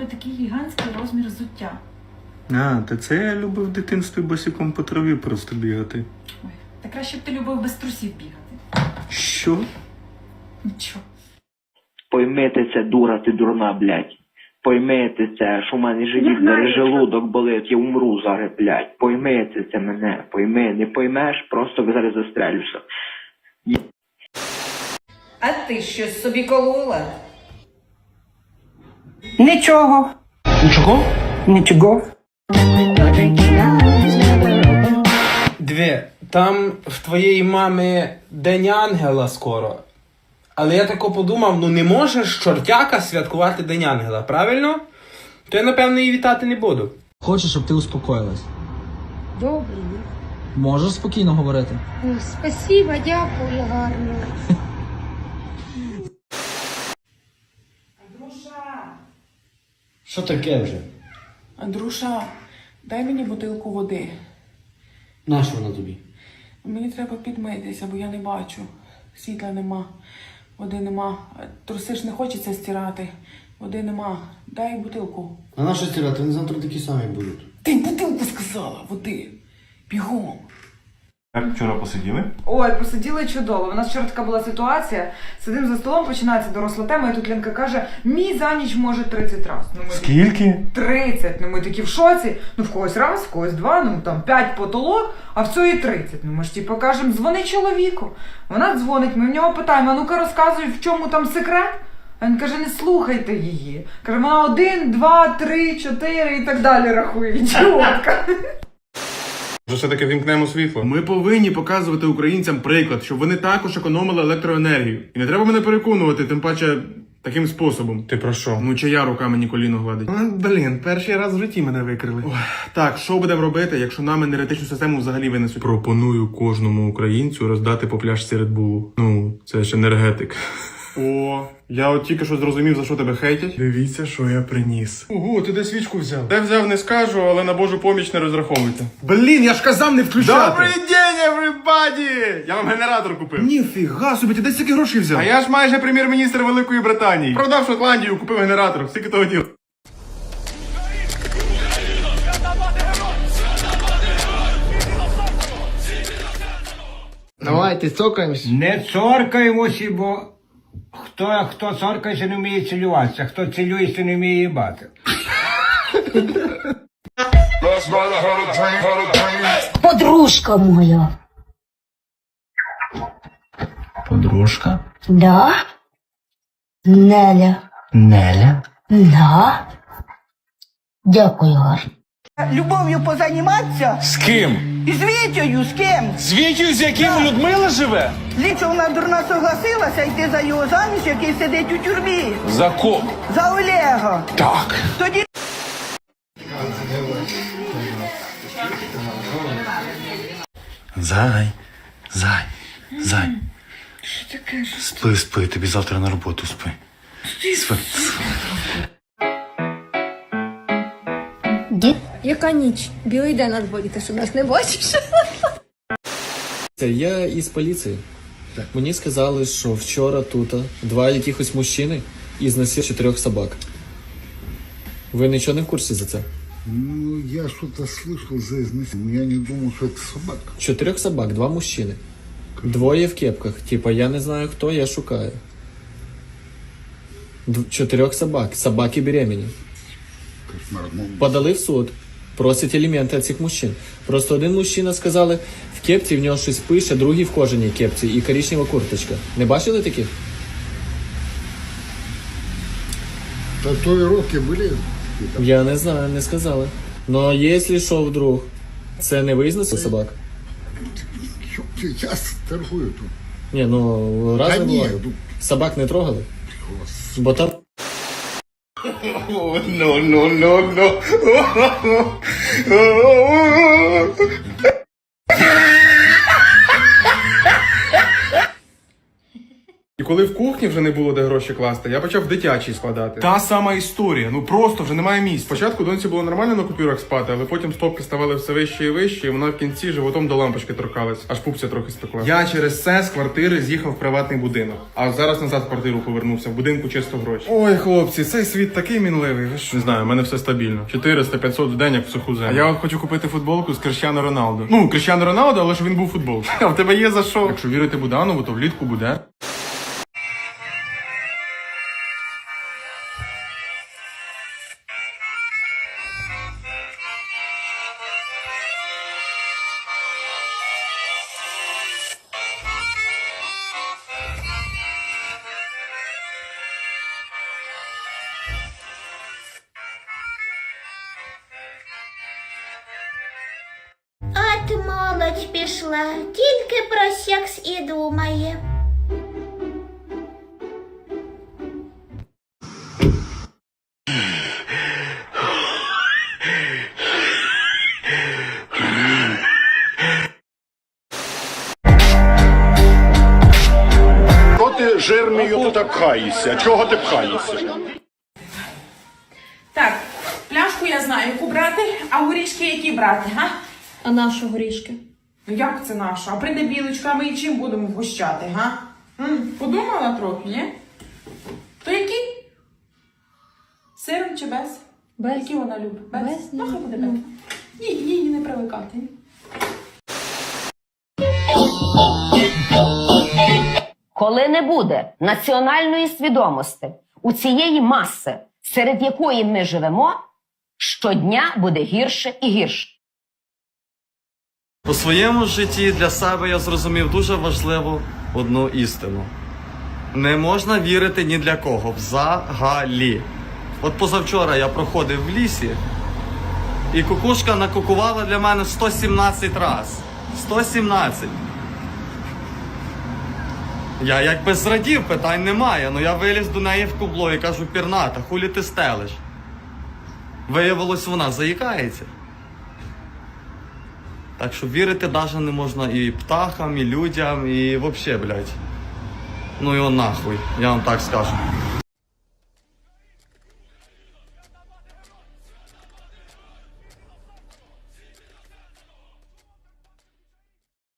тебе такий гігантський розмір взуття? А, та це я любив в дитинстві босиком по траві просто бігати. Ой, та краще б ти любив без трусів бігати. Що? Нічого. Пойми це, дура, ти дурна, блядь. Пойми ти це, що в мене живіт зараз желудок болить, я умру зараз, блядь. Пойми ти це мене, пойми, не поймеш, просто зараз застрелюся. А ти щось собі колола? Нічого. Нічого? Нічого. Дві. Там в твоєї мами День Ангела скоро. Але я тако подумав, ну не можеш чортяка святкувати День Ангела, правильно? То я, напевно, її вітати не буду. Хочу, щоб ти успокоїлась. Добре. Можеш спокійно говорити? Ой, Спасибо, дякую, гарно. Що таке вже? Андрюша, дай мені бутилку води. Нащо вона тобі? Мені треба підмитися, бо я не бачу. Світла нема, води нема. Труси ж не хочеться стирати. Води нема. Дай бутилку. А на що стирати? Вони завтра такі самі будуть. Ти бутилку сказала, води. Бігом. Як вчора посиділи? Ой, посиділи чудово. У нас вчора така була ситуація. Сидимо за столом, починається доросла тема, і тут Ленка каже: мій за ніч може 30 раз. Ну, ми Скільки? 30. Ну ми такі в шоці. Ну в когось раз, в когось два, ну там 5 потолок, а в цієї 30. Ну ми ж типу кажемо, дзвони чоловіку. Вона дзвонить, ми в нього питаємо, а ну-ка розказуй, в чому там секрет. А він каже, не слухайте її. Каже, вона один, два, три, чотири і так далі рахує. Ідіотка. Вже все-таки вімкнемо світло. Ми повинні показувати українцям приклад, щоб вони також економили електроенергію. І не треба мене переконувати, тим паче таким способом. Ти про що? Ну, чия рука мені коліно гладить. А, Блін, перший раз в житті мене викрили. Ой, так, що будемо робити, якщо нам енергетичну систему взагалі винесуть? Пропоную кожному українцю роздати по пляшці Red Bull. Ну, це ж енергетик. О, я от тільки що зрозумів, за що тебе хейтять. Дивіться, що я приніс. Ого, ти де свічку взяв? Де взяв, не скажу, але на Божу поміч не розраховуйте. Блін, я ж казав не включати! Добрий день, everybody! Я вам генератор купив. Ніфіга собі, ти десь такі гроші взяв? А я ж майже прем'єр-міністр Великої Британії. Продав Шотландію, купив генератор. Скільки того діла? Давайте цокаємось. Не цоркаємося, бо хто, хто цоркається, не вміє цілюватися, хто цілюється, не вміє їбати. Подружка моя. Подружка? Да? Неля. Неля? Да. Дякую, гарно. Любов'ю позаніматися? З ким? І з Вітєю, з ким? З Вітю, з яким Людмила живе? Лічо вона дурна согласилася йти за його заміж, який сидить у тюрмі. За кого? За Олега. Так. Тоді Зай, зай, зай. Що таке? Спи, спи, тобі завтра на роботу спи. Спи. Яка ніч? Білий день на дворі, ти що нас не бачиш? Я із поліції. Мені сказали, що вчора тут два якихось мужчини і зносили чотирьох собак. Ви нічого не в курсі за це? Ну, я что-то слышал за изнасилование. Я не думал, что это собака. Чотирьох собак, два мужчини. Двоє в кепках. Типа, я не знаю хто, я шукаю. Чотирьох собак. Собаки беременні. Кошмар. Ну, Подали в суд. Просять елементи від цих мужчин. Просто один мужчина сказали, в кепці в нього щось пише, другий в кожаній кепці і коричнева курточка. Не бачили таких? татуировки были? Я не знаю, не сказали. Но якщо що вдруг, це не визнає собак? Сейчас торгую тут. Ні, ну разом ні, буває. ну. Собак не трогали? Бо там Ну, ну, ну, ну. Коли в кухні вже не було де гроші класти, я почав в дитячий складати. Та сама історія. Ну просто вже немає місць. Спочатку доньці було нормально на купюрах спати, але потім стопки ставали все вище і вище, і вона в кінці животом до лампочки торкалась, аж пупця трохи спекла. Я через це з квартири з'їхав в приватний будинок, а зараз назад в квартиру повернувся. В будинку чисто гроші. Ой, хлопці, цей світ такий мінливий. Ви що? Не знаю, у мене все стабільно. 400-500 в день, як в суху землю. А я от хочу купити футболку з Крещано Роналдо. Ну, Крещано Роналдо, але ж він був футбол. А в тебе є за що? Якщо вірити Буданову, то влітку буде. Пішла, тільки про секс і думає. Чого ти жирний тут пхаєшся? Чого ти пхаєшся? Так, пляшку я знаю, яку брати, а горішки які брати, га? А наші горішки? Ну як це наша? А прийде білочка, а ми її чим будемо вгощати, га? М, подумала трохи, ні? То які? Сиром чи без? Без. Які вона любить? Без? Без, ну, ну, хай буде ну. без. Ні, їй не привикати. Коли не буде національної свідомості у цієї маси, серед якої ми живемо, щодня буде гірше і гірше. У своєму житті для себе я зрозумів дуже важливу одну істину. Не можна вірити ні для кого взагалі. От позавчора я проходив в лісі, і кукушка накукувала для мене 117 раз. 117. Я якби зрадів, питань немає. Ну я виліз до неї в кубло і кажу, пірната, хулі ти стелиш. Виявилось, вона заїкається. Так що вірити навіть не можна і птахам, і людям, і взагалі, блядь. Ну його нахуй, я вам так скажу.